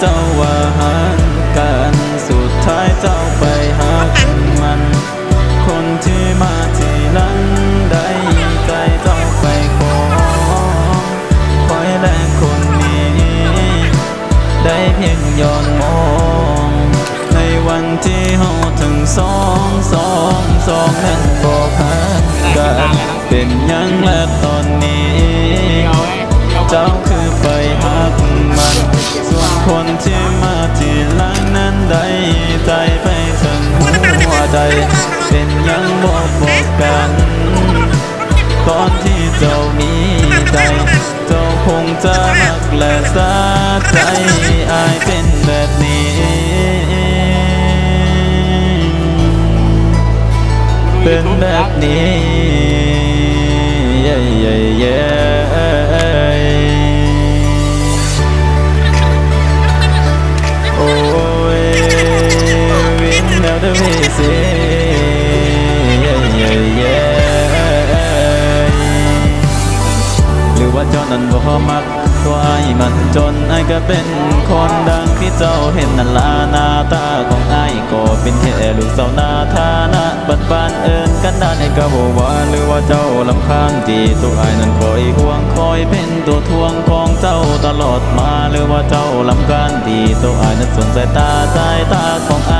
เจ้าว่าหักกันสุดท้ายเจ้าไปหาคนมัน คนที่มาที่นั่งได้ใจเจ้าไปขอคอยแลกคนนี้ ได้เพียงย้อนมอง ในวันที่เฮาถึงสองสองสองนั้นบอกหักกันเป็นยังและต่อ คนที่มาทีหลังนั้นได้ใจไปถึงหัวใจ เป็นยังบอกบอกกัน ตอนที่เจ้ามีใจ เจ้าคงจะรักและสาใจอายเป็นแบบนี้เป็นแบบนี้เย้เว่าเจ้านั้นบ่มักตัวไอ้มันจนไอ้ก็เป็นคนดังที่เจ้าเห็นนั่นลาหน้าตาของไอ้ก็เป็นแค่ลูกสาวนาฐานะบันบานเอินกันได้ไอ้ก็บอกว่าหรือว่าเจ้าลำคาญที่ตัวไอ้นั้นคอยห่วงคอยเป็นตัวทวงของเจ้าตลอดมาหรือว่าเจ้าลำคาญที่ตัวไอ้นั้นสนสายตาสายตาของอ้